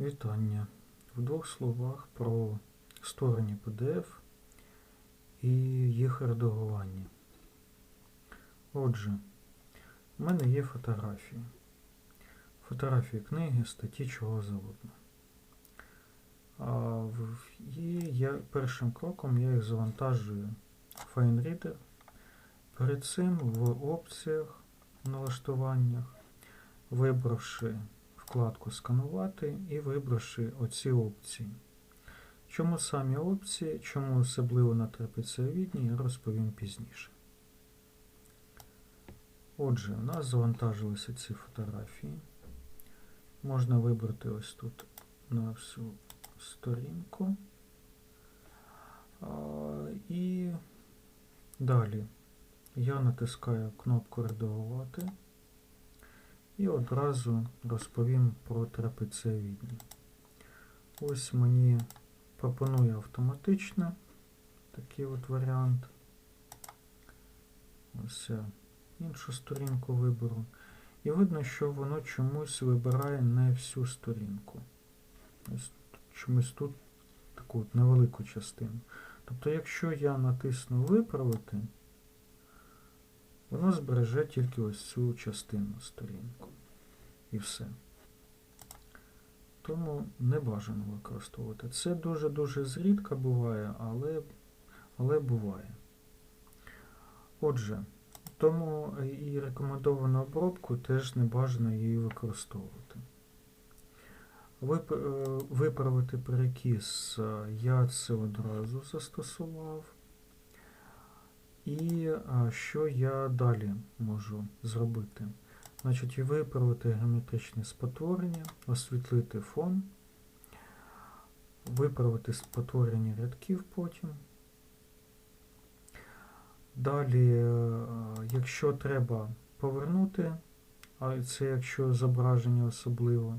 Вітання. В двох словах про створення PDF і їх редагування. Отже, в мене є фотографії. Фотографії книги, статті, чого завгодно. І я, першим кроком я їх завантажую в FineReader. Перед цим в опціях налаштуваннях, вибравши вкладку Сканувати і вибравши оці опції. Чому самі опції, чому особливо на трапеціовідній, я розповім пізніше. Отже, у нас завантажилися ці фотографії. Можна вибрати ось тут на всю сторінку. І далі я натискаю кнопку Редагувати і одразу розповім про трапеціовідні. Ось мені пропонує автоматично такий от варіант. Ось я іншу сторінку виберу. І видно, що воно чомусь вибирає не всю сторінку. Ось чомусь тут таку от невелику частину. Тобто, якщо я натисну виправити, воно збереже тільки ось цю частину сторінку. І все. Тому не бажано використовувати. Це дуже-дуже зрідка буває, але, але буває. Отже, тому і рекомендовану обробку теж не бажано її використовувати. Е, Виправити перекіс е, я це одразу застосував. І е, що я далі можу зробити? Значить, виправити геометричне спотворення, освітлити фон, виправити спотворення рядків потім. Далі, е, якщо треба повернути, а це якщо зображення особливо,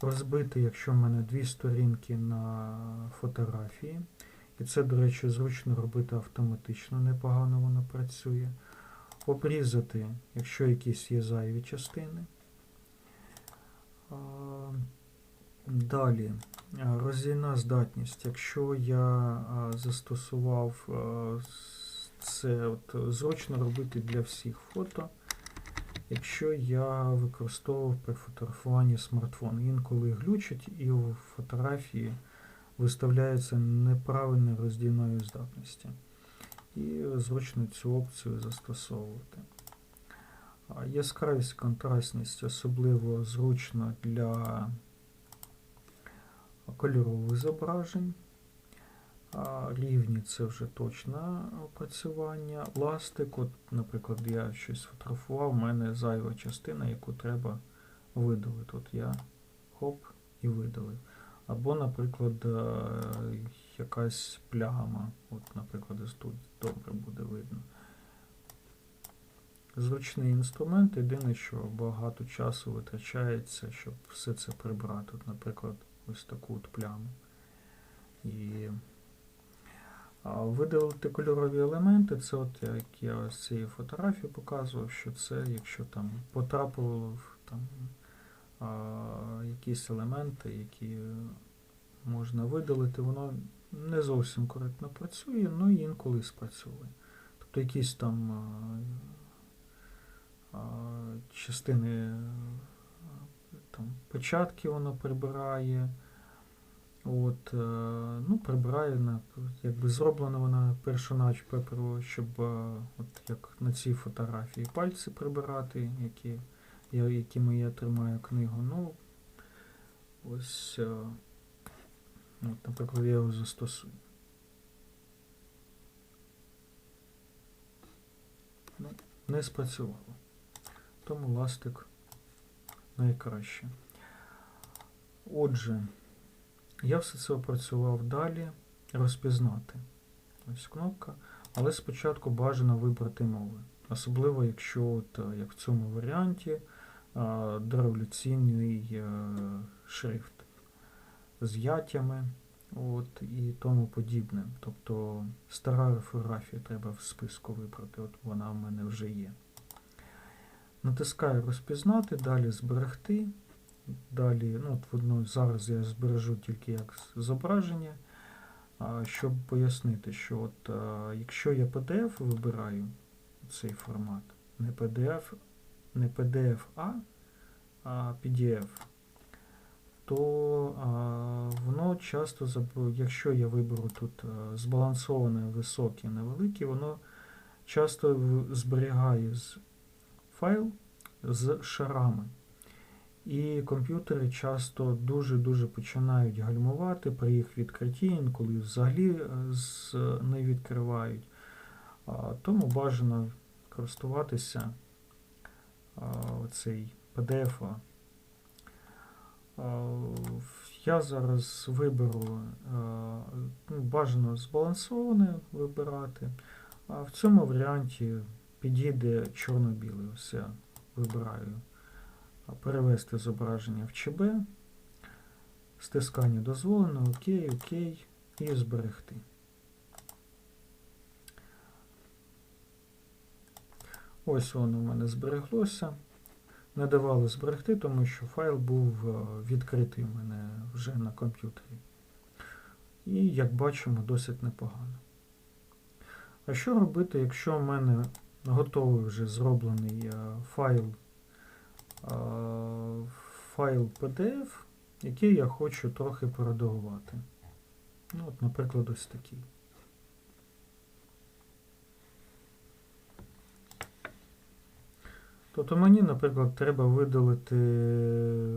розбити, якщо в мене дві сторінки на фотографії. І це, до речі, зручно робити автоматично, непогано воно працює. Обрізати, якщо якісь є зайві частини. Далі, роздільна здатність. Якщо я застосував це от, зручно робити для всіх фото, якщо я використовував при фотографуванні смартфон. Інколи глючить і у фотографії виставляється неправильної роздільної здатності. І зручно цю опцію застосовувати. Яскравість, контрастність особливо зручно для кольорових зображень. Рівні це вже точне опрацювання. Ластик, от, наприклад, я щось фотографував, у мене зайва частина, яку треба видалити. От я хоп і видалив. Або, наприклад, е, якась пляма. От, наприклад, ось тут добре буде видно. Зручний інструмент, єдине, що багато часу витрачається, щоб все це прибрати. От, наприклад, ось таку от пляму. І видалити кольорові елементи, це от як я з цієї фотографії показував, що це, якщо там потрапило в там, а, якісь елементи, які можна видалити, воно не зовсім коректно працює, ну і інколи спрацьовує. Тобто якісь там а, а, частини там, початки воно прибирає. От, е, ну, прибирає на якби зроблено вона першонач пеперово, щоб е, от як на цій фотографії пальці прибирати, які, я, якими я тримаю книгу. Ну, ось, е, от, наприклад, я його застосую. Ну, не спрацювало. Тому ластик найкраще. Отже, я все це опрацював далі, розпізнати. Ось кнопка. Але спочатку бажано вибрати мови. Особливо, якщо, от, е, як в цьому варіанті, е, дореволюційний е, шрифт з ятями от, і тому подібне. Тобто стара орфографія треба в списку вибрати, от вона в мене вже є. Натискаю розпізнати, далі зберегти. далі, ну, от воно зараз я збережу тільки як зображення, щоб пояснити, що от, якщо я PDF вибираю цей формат, не PDF, не PDF-A, а PDF, то а, воно часто, якщо я виберу тут збалансоване, високе, невелике, воно часто зберігає з файл з шарами. І комп'ютери часто дуже-дуже починають гальмувати при їх відкритті, інколи взагалі е, не відкривають. Тому бажано користуватися цей PDF. А, Я зараз виберу ну, бажано збалансоване вибирати, а в цьому варіанті підійде чорно-білий. Я вибираю перевести зображення в ЧБ, стискання дозволено, ОК, ОК і зберегти. Ось воно в мене збереглося. Не давало зберегти, тому що файл був е, відкритий у мене вже на комп'ютері. І, як бачимо, досить непогано. А що робити, якщо в мене готовий вже зроблений е, файл, е, файл PDF, який я хочу трохи поредагувати? Ну, от, наприклад, ось такий. Тобто мені, наприклад, треба видалити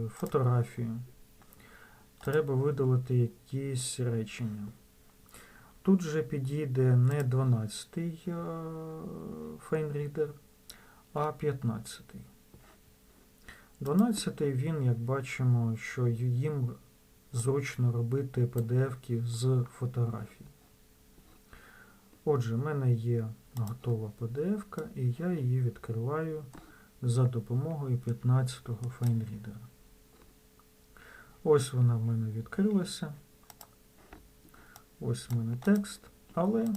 фотографію, треба видалити якісь речення. Тут же підійде не 12-й FineReader, а 15-й. 12-й він, як бачимо, що їм зручно робити PDF-ки з фотографій. Отже, в мене є готова PDF-ка, і я її відкриваю за допомогою 15-го FineReader. Ось вона в мене відкрилася. Ось в мене текст, але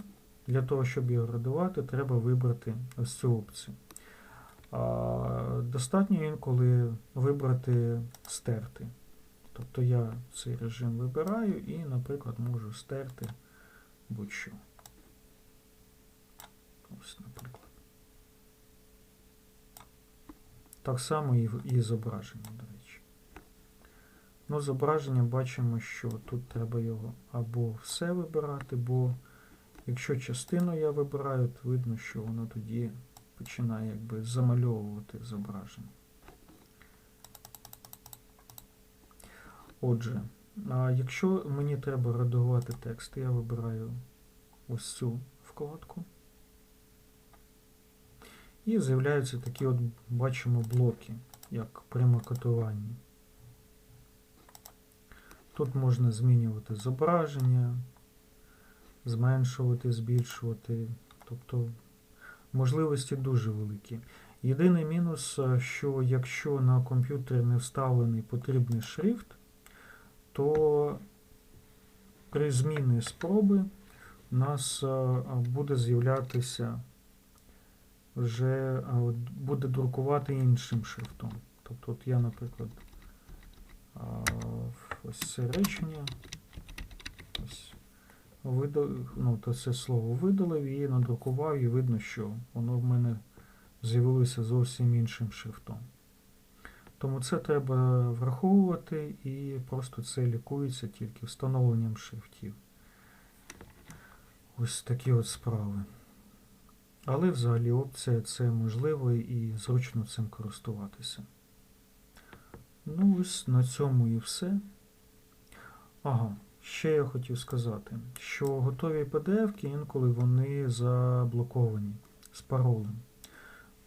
для того, щоб його редувати, треба вибрати ось цю опцію. Достатньо інколи вибрати стерти. Тобто я цей режим вибираю і, наприклад, можу стерти будь-що. Ось, наприклад. Так само і, і зображення, до речі. Ну, зображення бачимо, що тут треба його або все вибирати, бо якщо частину я вибираю, то видно, що воно тоді починає якби замальовувати зображення. Отже, якщо мені треба редагувати текст, я вибираю ось цю вкладку. І з'являються такі от, бачимо, блоки, як прямокотування. Тут можна змінювати зображення, зменшувати, збільшувати. Тобто можливості дуже великі. Єдиний мінус, е, що якщо на комп'ютері не вставлений потрібний шрифт, то при зміні спроби у нас е, буде з'являтися вже буде друкувати іншим шрифтом. Тобто от я, наприклад, ось це речення, ось видалив, ну, то це слово видалив і надрукував, і видно, що воно в мене з'явилося зовсім іншим шрифтом. Тому це треба враховувати і просто це лікується тільки встановленням шрифтів. Ось такі от справи. Але взагалі опція це можливо і зручно цим користуватися. Ну, ось на цьому і все. Ага, ще я хотів сказати, що готові PDF-ки інколи вони заблоковані з паролем.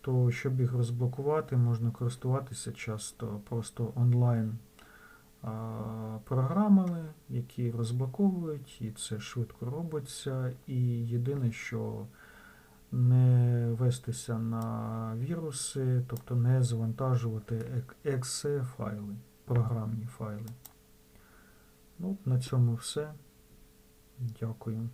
То, щоб їх розблокувати, можна користуватися часто просто онлайн програмами, які розблоковують, і це швидко робиться. І єдине, що не вестися на віруси, тобто не завантажувати exe файли, програмні файли. Ну, на цьому все. Дякую.